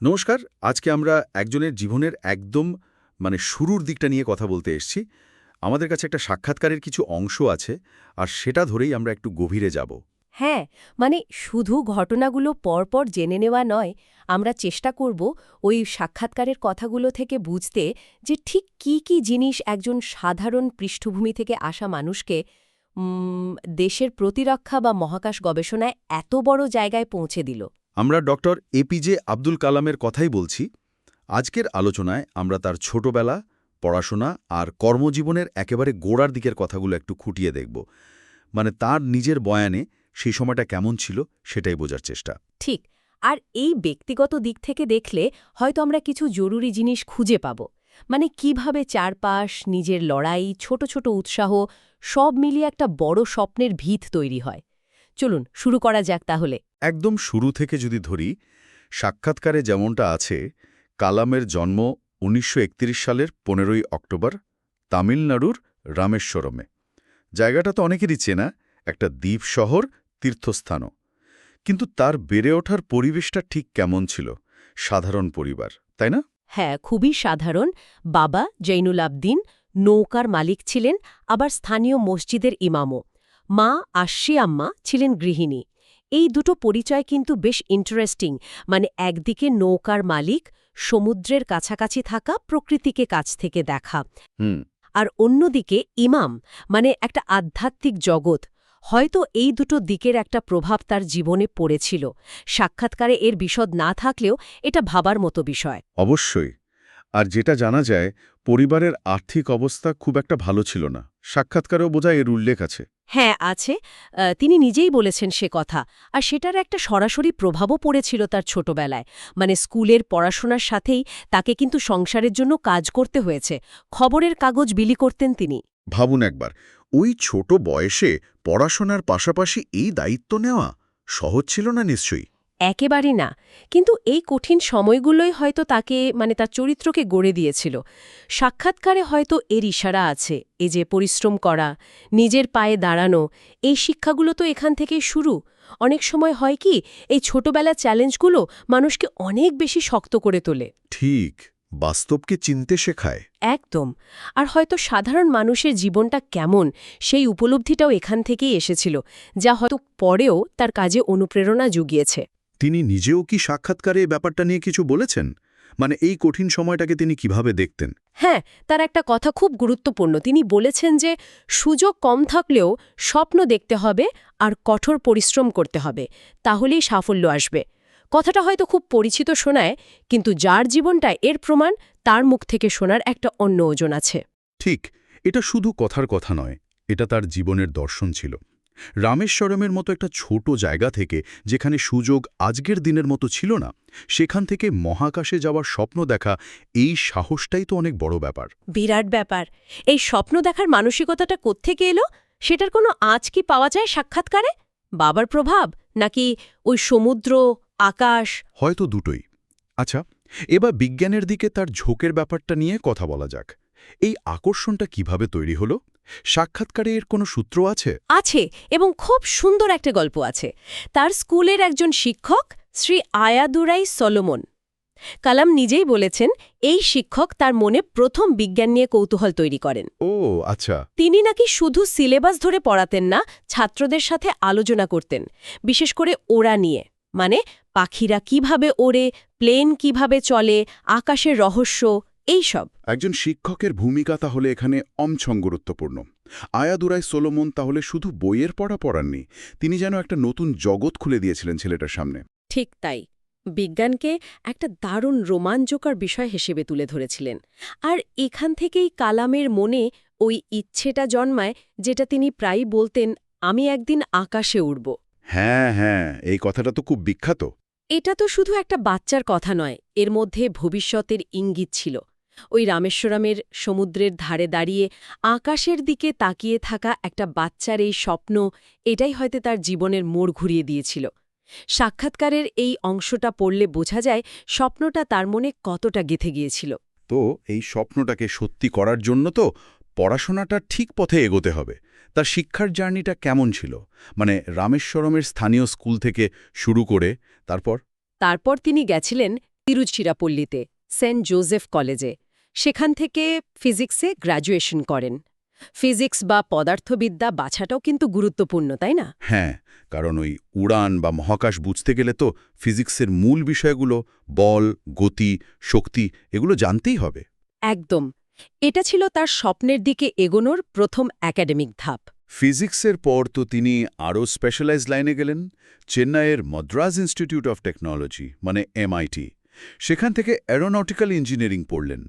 নমস্কার, আজকে আমরা একজনের জীবনের একদম মানে শুরুর দিকটা নিয়ে কথা বলতে এসছি। আমাদের কাছে একটা সাক্ষাৎকারের কিছু অংশ আছে, আর সেটা ধরেই আমরা একটু গভীরে যাব। হ্যাঁ মানে শুধু ঘটনাগুলো পরপর জেনে নেওয়া নয়, আমরা চেষ্টা করব ওই সাক্ষাৎকারের কথাগুলো থেকে বুঝতে যে ঠিক কি কি জিনিস একজন সাধারণ পৃষ্ঠভূমি থেকে আসা মানুষকে দেশের প্রতিরক্ষা বা মহাকাশ গবেষণায় এত বড় জায়গায় পৌঁছে দিল। আমরা ডক্টর এপিজে আব্দুল কালামের কথাই বলছি। আজকের আলোচনায় আমরা তার ছোটবেলা, পড়াশোনা আর কর্মজীবনের একেবারে গোড়ার দিকের কথাগুলো একটু খুঁটিয়ে দেখব। মানে তার নিজের বয়ানে সেই সময়টা কেমন ছিল সেটাই বোঝার চেষ্টা। ঠিক, আর এই ব্যক্তিগত দিক থেকে দেখলে হয়তো আমরা কিছু জরুরি জিনিস খুঁজে পাব। মানে কীভাবে চারপাশ, নিজের লড়াই, ছোট ছোট উৎসাহ, সব মিলিয়ে একটা বড় স্বপ্নের ভিত তৈরি হয়। চলুন শুরু করা যাক তাহলে। একদম শুরু থেকে যদি ধরি সাক্ষাৎকারে যেমনটা আছে কালামের জন্ম উনিশশো একত্রিশ সালের পনেরোই অক্টোবর তামিলনাড়ুর রামেশ্বরমে। জায়গাটা তো অনেকেরই চেনা একটা দ্বীপ শহর তীর্থস্থানও। কিন্তু তার বেড়ে ওঠার পরিবেশটা ঠিক কেমন ছিল? সাধারণ পরিবার তাই না? হ্যাঁ খুবই সাধারণ। বাবা জৈনুল আবদিন নৌকার মালিক ছিলেন আবার স্থানীয় মসজিদের ইমামও। মা আশি আম্মা ছিলেন গৃহিণী। এই দুটো পরিচয় কিন্তু বেশ ইন্টারেস্টিং মানে একদিকে নৌকার মালিক সমুদ্রের কাছাকাছি থাকা প্রকৃতিকে কাছ থেকে দেখা। আর অন্যদিকে ইমাম মানে একটা আধ্যাত্মিক জগৎ। হয়তো এই দুটো দিকের একটা প্রভাব তার জীবনে পড়েছিল। সাক্ষাৎকারে এর বিশদ না থাকলেও এটা ভাবার মতো বিষয়। অবশ্যই। আর যেটা জানা যায় পরিবারের আর্থিক অবস্থা খুব একটা ভালো ছিল না। সাক্ষাৎকারেও বোঝায় এর উল্লেখ আছে। হ্যাঁ আছে। তিনি নিজেই বলেছেন সে কথা। আর সেটার একটা সরাসরি প্রভাবও পড়েছিল তার ছোটবেলায়। মানে স্কুলের পড়াশোনার সাথেই তাকে কিন্তু সংসারের জন্য কাজ করতে হয়েছে। খবরের কাগজ বিলি করতেন তিনি। ভাবুন একবার ওই ছোট বয়সে পড়াশোনার পাশাপাশি এই দায়িত্ব নেওয়া সহজ ছিল না নিশ্চয়ই? একেবারেই না। কিন্তু এই কঠিন সময়গুলোই হয়তো তাকে মানে তার চরিত্রকে গড়ে দিয়েছিল। সাক্ষাৎকারে হয়তো এর ইশারা আছে এ যে পরিশ্রম করা নিজের পায়ে দাঁড়ানো এই শিক্ষাগুলো তো এখান থেকেই শুরু। অনেক সময় হয় কি এই ছোটবেলা চ্যালেঞ্জগুলো মানুষকে অনেক বেশি শক্ত করে তোলে। ঠিক বাস্তবকে চিনতে শেখায়। একদম। আর হয়তো সাধারণ মানুষের জীবনটা কেমন সেই উপলব্ধিটাও এখান থেকেই এসেছিল যা হয়তো পরেও তার কাজে অনুপ্রেরণা জুগিয়েছে। তিনি নিজেও কি সাক্ষাৎকারে ব্যাপারটা নিয়ে কিছু বলেছেন? মানে এই কঠিন সময়টাকে তিনি কীভাবে দেখতেন? হ্যাঁ তার একটা কথা খুব গুরুত্বপূর্ণ। তিনি বলেছেন যে সুযোগ কম থাকলেও স্বপ্ন দেখতে হবে আর কঠোর পরিশ্রম করতে হবে। তাহলেই সাফল্য আসবে। কথাটা হয়তো খুব পরিচিত শোনায় কিন্তু যার জীবনটা এর প্রমাণ তার মুখ থেকে শোনার একটা অন্য ওজন আছে। ঠিক এটা শুধু কথার কথা নয় এটা তার জীবনের দর্শন ছিল। রামেশ্বরমের মতো একটা ছোট জায়গা থেকে যেখানে সুযোগ আজকের দিনের মতো ছিল না সেখান থেকে মহাকাশে যাওয়ার স্বপ্ন দেখা এই সাহসটাই তো অনেক বড় ব্যাপার। বিরাট ব্যাপার। এই স্বপ্ন দেখার মানসিকতাটা কোত্থেকে এলো? সেটার কোনো আজ কি পাওয়া যায় সাক্ষাৎকারে? বাবার প্রভাব? নাকি ওই সমুদ্র আকাশ? হয়তো দুটোই। আচ্ছা এবার বিজ্ঞানের দিকে তার ঝোঁকের ব্যাপারটা নিয়ে কথা বলা যাক। এই আকর্ষণটা কীভাবে তৈরি হলো? সাক্ষাৎকারে এর কোনো সূত্র আছে? আছে এবং খুব সুন্দর একটা গল্প আছে। তার স্কুলের একজন শিক্ষক শ্রী আয়াদুরাই সলোমন। কালাম নিজেই বলেছেন এই শিক্ষক তার মনে প্রথম বিজ্ঞান নিয়ে কৌতূহল তৈরি করেন। ও আচ্ছা। তিনি নাকি শুধু সিলেবাস ধরে পড়াতেন না ছাত্রদের সাথে আলোচনা করতেন বিশেষ করে ওরা নিয়ে। মানে পাখিরা কীভাবে ওড়ে প্লেন কীভাবে চলে আকাশের রহস্য এই সব একজন শিক্ষকের ভূমিকা তাহলে এখানে অমছং গুরুত্বপূর্ণ। আয়াদুরাই সোলোমন তাহলে শুধু বইয়ের পড়া পড়াননি তিনি যেন একটা নতুন জগৎ খুলে দিয়েছিলেন ছেলেটার সামনে। ঠিক তাই। বিজ্ঞানকে একটা দারুণ রোমাঞ্চকর বিষয় হিসেবে তুলে ধরেছিলেন। আর এখান থেকেই কালামের মনে ওই ইচ্ছেটা জন্মায় যেটা তিনি প্রায়ই বলতেন আমি একদিন আকাশে উড়ব। হ্যাঁ হ্যাঁ এই কথাটা তো খুব বিখ্যাত। এটা তো শুধু একটা বাচ্চার কথা নয় এর মধ্যে ভবিষ্যতের ইঙ্গিত ছিল। ওই রামেশ্বরমের সমুদ্রের ধারে দাঁড়িয়ে আকাশের দিকে তাকিয়ে থাকা একটা বাচ্চার এই স্বপ্ন এটাই হয়তো তার জীবনের মোড় ঘুরিয়ে দিয়েছিল। সাক্ষাৎকারের এই অংশটা পড়লে বোঝা যায় স্বপ্নটা তার মনে কতটা গেথে গিয়েছিল। তো এই স্বপ্নটাকে সত্যি করার জন্য তো পড়াশোনাটা ঠিক পথে এগোতে হবে। তার শিক্ষার জার্নিটা কেমন ছিল? মানে রামেশ্বরমের স্থানীয় স্কুল থেকে শুরু করে তারপর? তারপর তিনি গেছিলেন তিরুচিরাপল্লীতে সেন্ট জোসেফ কলেজে। সেখান থেকে ফিজিক্সে গ্র্যাজুয়েশন করেন। ফিজিক্স বা পদার্থবিদ্যা বাছাটাও কিন্তু গুরুত্বপূর্ণ তাই না? হ্যাঁ কারণ ওই উড়ান বা মহাকাশ বুঝতে গেলে তো ফিজিক্সের মূল বিষয়গুলো বল গতি শক্তি এগুলো জানতেই হবে। একদম। এটা ছিল তার স্বপ্নের দিকে এগোনোর প্রথম একাডেমিক ধাপ। ফিজিক্সের পর তো তিনি আরও স্পেশালাইজ লাইনে গেলেন চেন্নাইয়ের মাদ্রাজ ইনস্টিটিউট অফ টেকনোলজি মানে এমআইটি সেখান থেকে অ্যারোনটিক্যাল ইঞ্জিনিয়ারিং পড়লেন।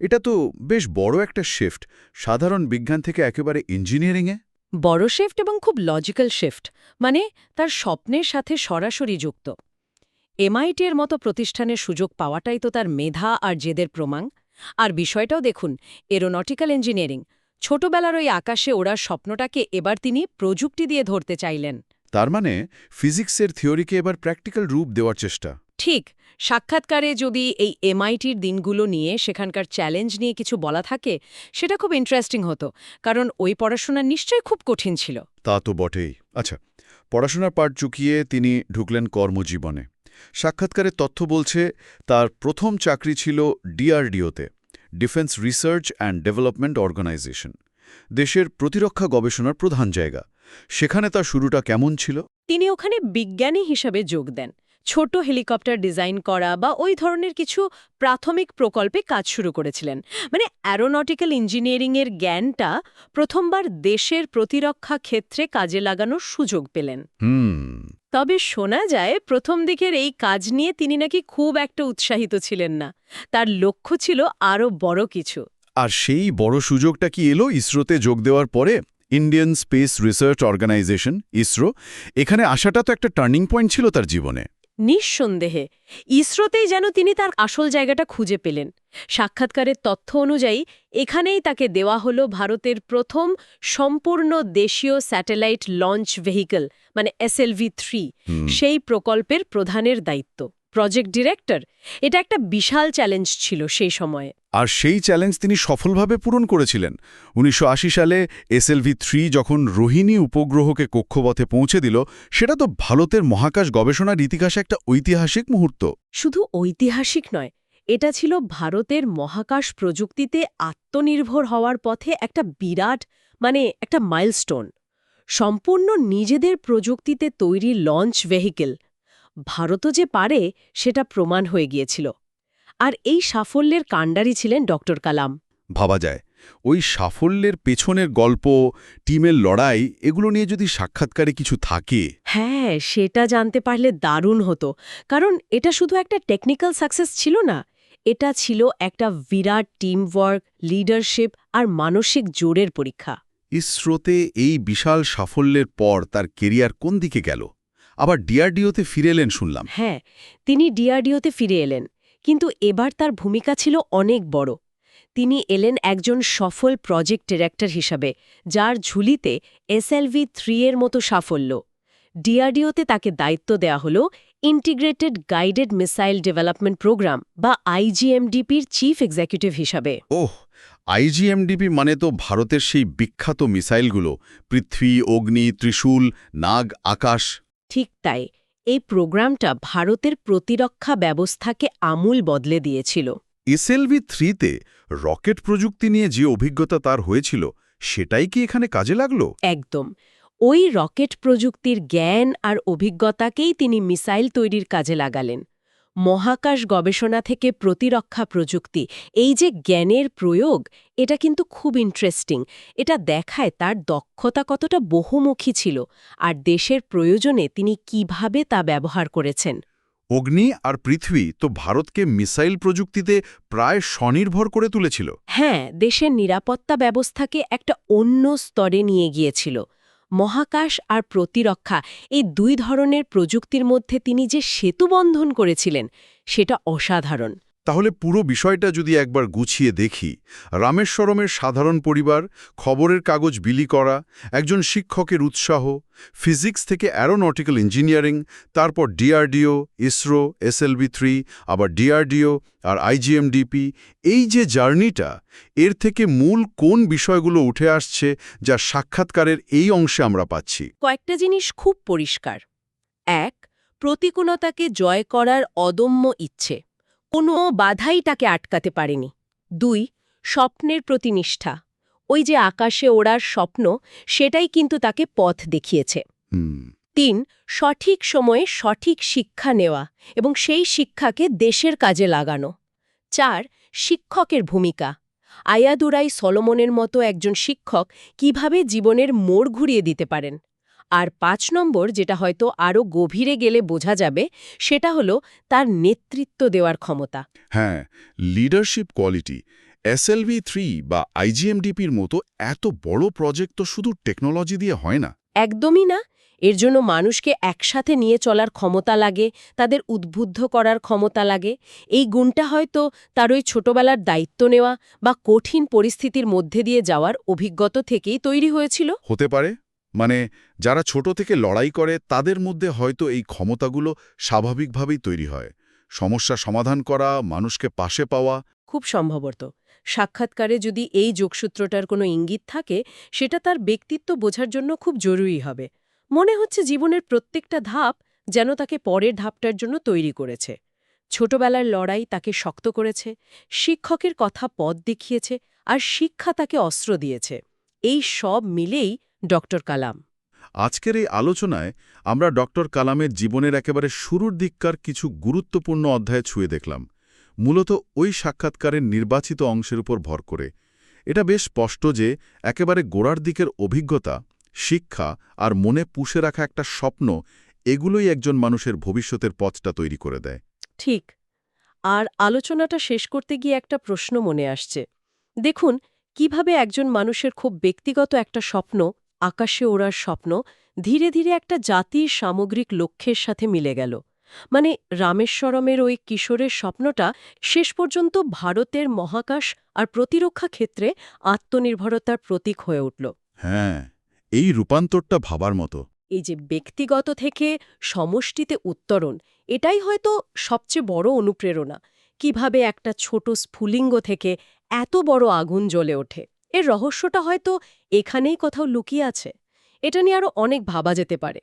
এটা তো বেশ বড় একটা শিফট সাধারণ বিজ্ঞান থেকে একেবারে ইঞ্জিনিয়ারিংয়ে বড় শিফট এবং খুব লজিক্যাল শিফট মানে তার স্বপ্নের সাথে সরাসরি যুক্ত। এমআইটির মতো প্রতিষ্ঠানের সুযোগ পাওয়াটাই তো তার মেধা আর জেদের প্রমাণ। আর বিষয়টাও দেখুন এরোনটিক্যাল ইঞ্জিনিয়ারিং ছোটবেলার ওই আকাশে ওড়ার স্বপ্নটাকে এবার তিনি প্রযুক্তি দিয়ে ধরতে চাইলেন। তার মানে ফিজিক্সের থিওরিকে এবার প্র্যাকটিক্যাল রূপ দেওয়ার চেষ্টা। ঠিক সাক্ষাৎকারে যদি এই এমআইটির দিনগুলো নিয়ে সেখানকার চ্যালেঞ্জ নিয়ে কিছু বলা থাকে সেটা খুব ইন্টারেস্টিং হতো কারণ ওই পড়াশোনা নিশ্চয়ই খুব কঠিন ছিল। তা তো বটেই। আচ্ছা পড়াশোনার পাঠ চুকিয়ে তিনি ঢুকলেন কর্মজীবনে। সাক্ষাৎকারে তথ্য বলছে তার প্রথম চাকরি ছিল ডিআরডিওতে defence research and development organisation দেশের প্রতিরক্ষা গবেষণার প্রধান জায়গা। সেখানে তার শুরুটা কেমন ছিল? তিনি ওখানে বিজ্ঞানী হিসাবে যোগ দেন। ছোট হেলিকপ্টার ডিজাইন করা বা ওই ধরনের কিছু প্রাথমিক প্রকল্পে কাজ শুরু করেছিলেন। মানে অ্যারোনটিক্যাল ইঞ্জিনিয়ারিংয়ের জ্ঞানটা প্রথমবার দেশের প্রতিরক্ষা ক্ষেত্রে কাজে লাগানোর সুযোগ পেলেন। তবে শোনা যায় প্রথম দিকের এই কাজ নিয়ে তিনি নাকি খুব একটা উৎসাহিত ছিলেন না। তার লক্ষ্য ছিল আরও বড় কিছু। আর সেই বড় সুযোগটা কি এলো ইসরোতে যোগ দেওয়ার পরে? Indian space research organisation ISRO. এখানে আসাটা তো একটা টার্নিং পয়েন্ট ছিল তার জীবনে। নিঃসন্দেহে ইসরোতেই যেন তিনি তার আসল জায়গাটা খুঁজে পেলেন। সাক্ষাৎকারের তথ্য অনুযায়ী এখানেই তাকে দেওয়া হল ভারতের প্রথম সম্পূর্ণ দেশীয় স্যাটেলাইট লঞ্চ ভেহিকল মানে এসএলভি থ্রি। সেই প্রকল্পের প্রধানের দায়িত্ব। প্রজেক্ট ডিরেক্টর এটা একটা বিশাল চ্যালেঞ্জ ছিল সেই সময়ে। আর সেই চ্যালেঞ্জ তিনি সফলভাবে পূরণ করেছিলেন। উনিশশো আশি সালে এসএলভি থ্রি যখন রোহিণী উপগ্রহকে কক্ষপথে পৌঁছে দিল সেটা তো ভারতের মহাকাশ গবেষণার ইতিহাসে একটা ঐতিহাসিক মুহূর্ত। শুধু ঐতিহাসিক নয় এটা ছিল ভারতের মহাকাশ প্রযুক্তিতে আত্মনির্ভর হওয়ার পথে একটা বিরাট মানে একটা মাইলস্টোন সম্পূর্ণ নিজেদের প্রযুক্তিতে তৈরি লঞ্চ ভেহিকেল ভারতও যে পারে সেটা প্রমাণ হয়ে গিয়েছিল। আর এই সাফল্যের কাণ্ডারি ছিলেন ডক্টর কালাম। ভাবা যায় ওই সাফল্যের পেছনের গল্প টিমের লড়াই এগুলো নিয়ে যদি সাক্ষাৎকারে কিছু থাকে। হ্যাঁ সেটা জানতে পারলে দারুণ হতো। কারণ এটা শুধু একটা টেকনিক্যাল সাকসেস ছিল না এটা ছিল একটা বিরাট টিমওয়ার্ক লিডারশিপ আর মানসিক জোরের পরীক্ষা। ইসরোতে এই বিশাল সাফল্যের পর তার কেরিয়ার কোন দিকে গেল? আবার ডিআরডিওতে ফিরে এলেন শুনলাম। হ্যাঁ তিনি ডিআরডিওতে ফিরে এলেন কিন্তু এবার তার ভূমিকা ছিল অনেক বড়। তিনি এলেন একজন সফল প্রজেক্ট ডিরেক্টর হিসাবে যার ঝুলিতে এসএলভি থ্রি এর মতো সাফল্য। ডিআরডিওতে তাকে দায়িত্ব দেয়া হল integrated guided missile development programme বা আইজিএমডিপির চিফ এক্সিকিউটিভ হিসাবে। ওহ আইজিএমডিপি মানে তো ভারতের সেই বিখ্যাত মিসাইলগুলো পৃথ্বী অগ্নি ত্রিশূল নাগ আকাশ। ঠিক তাই এই প্রোগ্রামটা ভারতের প্রতিরক্ষা ব্যবস্থাকে আমূল বদলে দিয়েছিল। এসএলভি থ্রিতে রকেট প্রযুক্তি নিয়ে যে অভিজ্ঞতা তার হয়েছিল সেটাই কি এখানে কাজে লাগল? একদম। ওই রকেট প্রযুক্তির জ্ঞান আর অভিজ্ঞতাকেই তিনি মিসাইল তৈরির কাজে লাগালেন। মহাকাশ গবেষণা থেকে প্রতিরক্ষা প্রযুক্তি এই যে জ্ঞানের প্রয়োগ এটা কিন্তু খুব ইন্টারেস্টিং এটা দেখায় তার দক্ষতা কতটা বহুমুখী ছিল আর দেশের প্রয়োজনে তিনি কীভাবে তা ব্যবহার করেছেন। অগ্নি আর পৃথিবী তো ভারতকে মিসাইল প্রযুক্তিতে প্রায় স্বনির্ভর করে তুলেছিল। হ্যাঁ দেশের নিরাপত্তা ব্যবস্থাকে একটা অন্য স্তরে নিয়ে গিয়েছিল। মহাকাশ আর প্রতিরক্ষা এই দুই ধরনের প্রযুক্তির মধ্যে তিনি যে সেতু বন্ধন করেছিলেন, সেটা অসাধারণ। তাহলে পুরো বিষয়টা যদি একবার গুছিয়ে দেখি, রামেশ্বরমের সাধারণ পরিবার, খবরের কাগজ বিলি করা, একজন শিক্ষকের উৎসাহ, ফিজিক্স থেকে অ্যারোনটিক্যাল ইঞ্জিনিয়ারিং, তারপর ডিআরডিও, ইসরো এসএলভি থ্রি, আবার ডিআরডিও আর আইজিএমডিপি এই যে জার্নিটা, এর থেকে মূল কোন বিষয়গুলো উঠে আসছে যা সাক্ষাৎকারের এই অংশে আমরা পাচ্ছি? কয়েকটা জিনিস খুব পরিষ্কার। এক, প্রতিকূলতাকে জয় করার অদম্য ইচ্ছে। কোনো বাধাই তাকে আটকাতে পারেনি। দুই স্বপ্নের প্রতি নিষ্ঠা। ওই যে আকাশে ওড়ার স্বপ্ন সেটাই কিন্তু তাকে পথ দেখিয়েছে। তিন সঠিক সময়ে সঠিক শিক্ষা নেওয়া এবং সেই শিক্ষাকে দেশের কাজে লাগানো। চার শিক্ষকের ভূমিকা। আয়াদুরাই সলোমনের মতো একজন শিক্ষক কীভাবে জীবনের মোড় ঘুরিয়ে দিতে পারেন? আর পাঁচ নম্বর যেটা হয়তো আরও গভীরে গেলে বোঝা যাবে সেটা হলো তার নেতৃত্ব দেওয়ার ক্ষমতা। হ্যাঁ লিডারশিপ কোয়ালিটি এসএলভি থ্রি বা আইজিএমডিপির মতো এত বড় প্রজেক্ট তো শুধু টেকনোলজি দিয়ে হয় না। একদমই না। এর জন্য মানুষকে একসাথে নিয়ে চলার ক্ষমতা লাগে তাদের উদ্বুদ্ধ করার ক্ষমতা লাগে। এই গুণটা হয়তো তার ওই ছোটবেলার দায়িত্ব নেওয়া বা কঠিন পরিস্থিতির মধ্যে দিয়ে যাওয়ার অভিজ্ঞতা থেকেই তৈরি হয়েছিল। হতে পারে। মানে যারা ছোট থেকে লড়াই করে, তাদের মধ্যে হয়তো এই ক্ষমতাগুলো স্বাভাবিকভাবেই তৈরি হয়। সমস্যা সমাধান করা, মানুষকে পাশে পাওয়া। খুব সম্ভবত। সাক্ষাৎকারে যদি এই যোগসূত্রটার কোনো ইঙ্গিত থাকে, সেটা তার ব্যক্তিত্ব বোঝার জন্য খুব জরুরি হবে। মনে হচ্ছে জীবনের প্রত্যেকটা ধাপ যেন তাকে পরের ধাপটার জন্য তৈরি করেছে। ছোটবেলার লড়াই তাকে শক্ত করেছে, শিক্ষকের কথা পথ দেখিয়েছে, আর শিক্ষা তাকে অস্ত্র দিয়েছে। এই সব মিলেই ডক্টর কালাম। আজকের এই আলোচনায় আমরা ডক্টর কালামের জীবনের একেবারে শুরুর দিককার কিছু গুরুত্বপূর্ণ অধ্যায় ছুঁয়ে দেখলাম মূলত ওই সাক্ষাৎকারের নির্বাচিত অংশের উপর ভর করে। এটা বেশ স্পষ্ট যে একেবারে গোড়ার দিকের অভিজ্ঞতা শিক্ষা আর মনে পুষে রাখা একটা স্বপ্ন এগুলোই একজন মানুষের ভবিষ্যতের পথটা তৈরি করে দেয়। ঠিক। আর আলোচনাটা শেষ করতে গিয়ে একটা প্রশ্ন মনে আসছে। দেখুন কীভাবে একজন মানুষের খুব ব্যক্তিগত একটা স্বপ্ন আকাশে ওড়ার স্বপ্ন ধীরে ধীরে একটা জাতির সামগ্রিক লক্ষ্যের সাথে মিলে গেল। মানে রামেশ্বরমের ওই কিশোরের স্বপ্নটা শেষ পর্যন্ত ভারতের মহাকাশ আর প্রতিরক্ষা ক্ষেত্রে আত্মনির্ভরতার প্রতীক হয়ে উঠল। হ্যাঁ এই রূপান্তরটা ভাবার মতো। এই যে ব্যক্তিগত থেকে সমষ্টিতে উত্তরণ এটাই হয়তো সবচেয়ে বড় অনুপ্রেরণা। কীভাবে একটা ছোট স্ফুলিঙ্গ থেকে এত বড় আগুন জ্বলে ওঠে। এর রহস্যটা হয়তো এখানেই কোথাও লুকিয়ে আছে। এটা নিয়ে আরও অনেক ভাবা যেতে পারে।